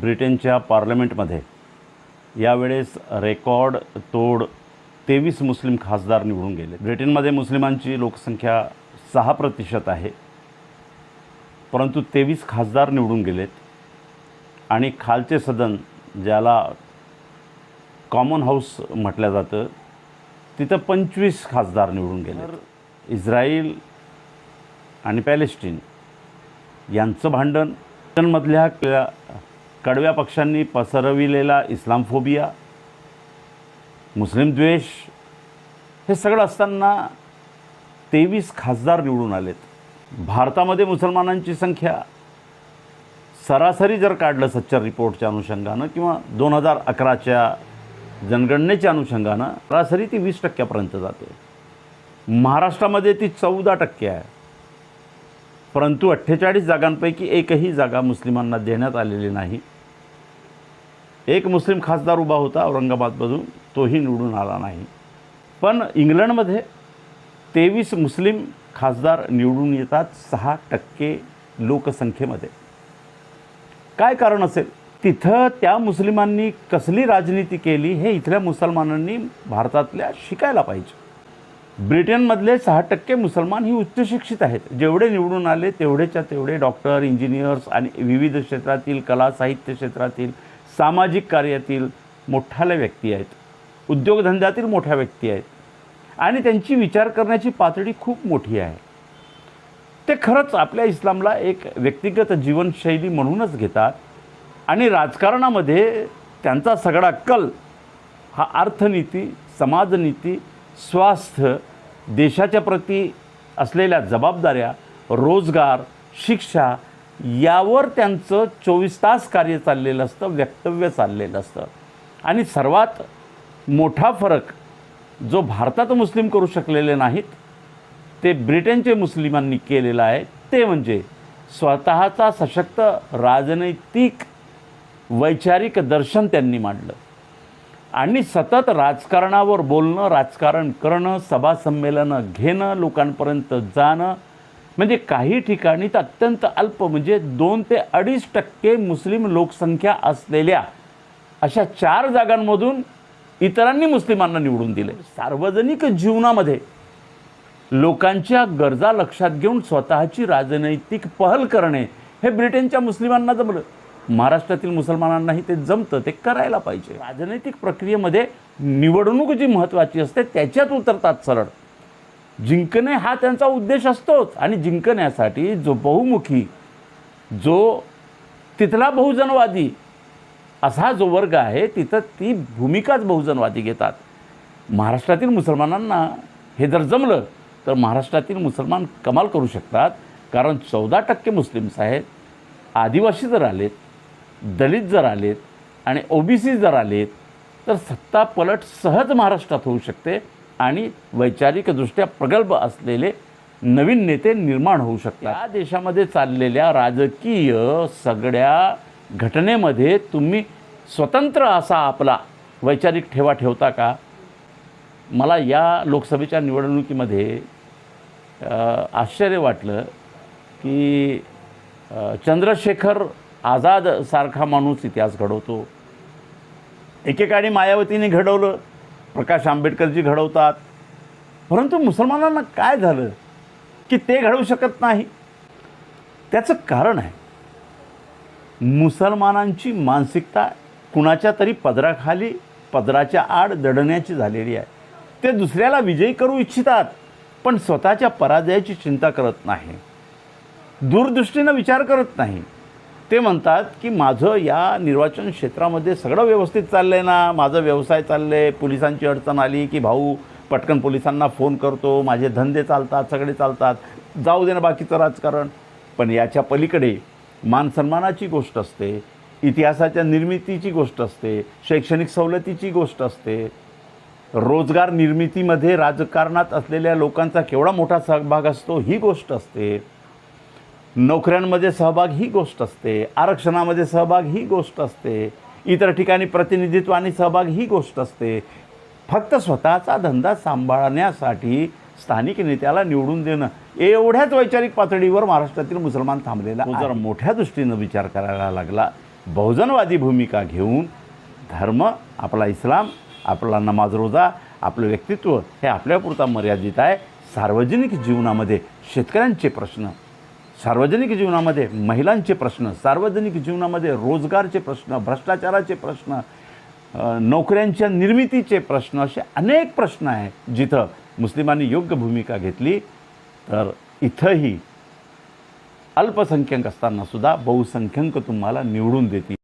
ब्रिटनच्या पार्लमेंटमध्ये यावेळेस रेकॉर्ड तोड तेवीस मुस्लिम खासदार निवडून गेले. ब्रिटनमध्ये मुस्लिमांची लोकसंख्या सहा प्रतिशत आहे. परंतु तेवीस खासदार निवडून गेलेत. आणि खालचे सदन ज्याला कॉमन हाऊस म्हटलं जातं तिथं पंचवीस खासदार निवडून गेले इस्रायल आणि पॅलेस्टीन यांचं भांडण. ब्रिटनमधल्या कडव्या पक्षांनी पसरविलेला इस्लामफोबिया मुस्लिम द्वेष हे सगळं असताना तेवीस खासदार निवडून आलेत. भारतामध्ये मुसलमानांची संख्या सरासरी जर काढलं सच्चर रिपोर्टच्या अनुषंगानं किंवा दोन हजार अकराच्या जनगणनेच्या अनुषंगानं सरासरी ती वीस टक्क्यापर्यंत जाते. महाराष्ट्रामध्ये ती चौदा टक्के आहे. परंतु अठ्ठेचाळीस जागांपैकी एकही जागा मुस्लिमांना देण्यात आलेली नाही. एक मुस्लिम खासदार उभा होता औरंगाबादमधून तोही निवडून आला नाही. पण इंग्लंडमध्ये तेवीस मुस्लिम खासदार निवडून येतात सहा टक्के लोकसंख्येमध्ये. काय कारण असेल? तिथं त्या मुस्लिमांनी कसली राजनीती केली हे इथल्या मुसलमानांनी भारतातल्या शिकायला पाहिजे. ब्रिटनमधले सहा टक्के मुसलमान ही उच्च शिक्षित आहेत. जेवढे निवडून आले तेवढेच्या तेवढे डॉक्टर इंजिनियर्स आणि विविध क्षेत्रातील कला साहित्य क्षेत्रातील सामाजिक कार्यातील मोठ्याल्या व्यक्ती आहेत. उद्योगधंद्यातील मोठ्या व्यक्ती आहेत. आणि त्यांची विचार करण्याची पातळी खूप मोठी आहे. ते खरंच आपल्या इस्लामला एक व्यक्तिगत जीवनशैली म्हणूनच घेतात आणि राजकारणामध्ये त्यांचा सगळा कल हा अर्थनीती समाजनीती स्वास्थ्य देशाच्या प्रती असलेल्या जबाबदाऱ्या रोजगार शिक्षा यावर त्यांचं चोवीस तास कार्य चाललेलं असतं वक्तव्य चाललेलं असतं. आणि सर्वात मोठा फरक जो भारतात मुस्लिम करू शकलेले नाहीत ते ब्रिटनचे मुस्लिमांनी केलेलं आहे ते म्हणजे स्वतःचा सशक्त राजनैतिक वैचारिक दर्शन त्यांनी मांडलं. आणि सतत राजकारणावर बोलणं राजकारण करणं सभासंमेलनं घेणं लोकांपर्यंत जाणं म्हणजे काही ठिकाणी तर अत्यंत अल्प म्हणजे दोन ते अडीच टक्के मुस्लिम लोकसंख्या असलेल्या अशा चार जागांमधून इतरांनी मुस्लिमांना निवडून दिले. सार्वजनिक जीवनामध्ये लोकांच्या गरजा लक्षात घेऊन स्वतःची राजनैतिक पहल करणे हे ब्रिटनच्या मुस्लिमांना जमलं. महाराष्ट्रातील मुसलमानांनाही ते जमतं ते करायला पाहिजे. राजनैतिक प्रक्रियेमध्ये निवडणूक जी महत्त्वाची असते त्याच्यात उतरतात सरळ. जिंकणे हा त्यांचा उद्देश असतोच. आणि जिंकण्यासाठी जो बहुमुखी जो तिथला बहुजनवादी असा जो वर्ग आहे तिथं ती भूमिकाच बहुजनवादी घेतात. महाराष्ट्रातील मुसलमानांना हे जर जमलं तर महाराष्ट्रातील मुसलमान कमाल करू शकतात. कारण चौदा टक्के मुस्लिम्स आहेत आदिवासी जर आलेत दलित जर आलेत आणि ओबीसी जर आलेत तर सत्ता पलट सहज महाराष्ट्रात होऊ शकते. आणि वैचारिकदृष्ट्या प्रगल्भ असलेले नवीन नेते निर्माण होऊ शकतात. या देशामध्ये चाललेल्या राजकीय सगळ्या घटनेमध्ये तुम्ही स्वतंत्र असा आपला वैचारिक ठेवा ठेवता का? मला या लोकसभेच्या निवडणुकीमध्ये आश्चर्य वाटलं की चंद्रशेखर आझाद सारखा माणूस इतिहास घडवतो. एकेकाळी मायावतीने घडवलं प्रकाश आंबेडकरजी घडवतात. परंतु मुसलमानांना काय झालं? की ते घडवू शकत नाही. त्याचं कारण आहे. मुसलमानांची मानसिकता कुणाच्या तरी पदराखाली पदराच्या आड दडण्याची झालेली आहे. ते दुसऱ्याला विजयी करू इच्छितात पण स्वतःच्या पराजयाची चिंता करत नाही. दूरदृष्टीनं विचार करत नाही. ते म्हणतात की माझं या निर्वाचन क्षेत्रामध्ये सगळं व्यवस्थित चाललं आहे ना माझं व्यवसाय चाललं आहे पोलिसांची अडचण आली की भाऊ पटकन पोलिसांना फोन करतो माझे धंदे चालतात सगळे चालतात जाऊ दे ना बाकीचं राजकारण. पण याच्या पलीकडे मानसन्मानाची गोष्ट असते इतिहासाच्या निर्मितीची गोष्ट असते शैक्षणिक सवलतीची गोष्ट असते. रोजगार निर्मितीमध्ये राजकारणात असलेल्या लोकांचा केवढा मोठा सहभाग असतो ही गोष्ट असते. नोकऱ्यांमध्ये सहभाग ही गोष्ट असते आरक्षणामध्ये सहभाग ही गोष्ट असते इतर ठिकाणी प्रतिनिधित्व आणि सहभाग ही गोष्ट असते. फक्त स्वतःचा धंदा सांभाळण्यासाठी स्थानिक नेत्याला निवडून देणं एवढ्याच वैचारिक पातळीवर महाराष्ट्रातील मुसलमान थांबलेला जर मोठ्या दृष्टीनं विचार करायला लागला. बहुजनवादी भूमिका घेऊन धर्म आपला इस्लाम आपला नमाज रोजा आपलं व्यक्तित्व हे आपल्यापुरता मर्यादित आहे. सार्वजनिक जीवनामध्ये शेतकऱ्यांचे प्रश्न सार्वजनिक जीवनामध्ये महिलांचे प्रश्न सार्वजनिक जीवनामध्ये रोजगारचे प्रश्न भ्रष्टाचाराचे प्रश्न नोकऱ्यांच्या निर्मितीचे प्रश्न असे अनेक प्रश्न आहेत. जिथं मुस्लिमांनी योग्य भूमिका घेतली तर इथंही अल्पसंख्याक असतानासुद्धा बहुसंख्यक बहुसंख्याक तुम्हाला निवडून देतील.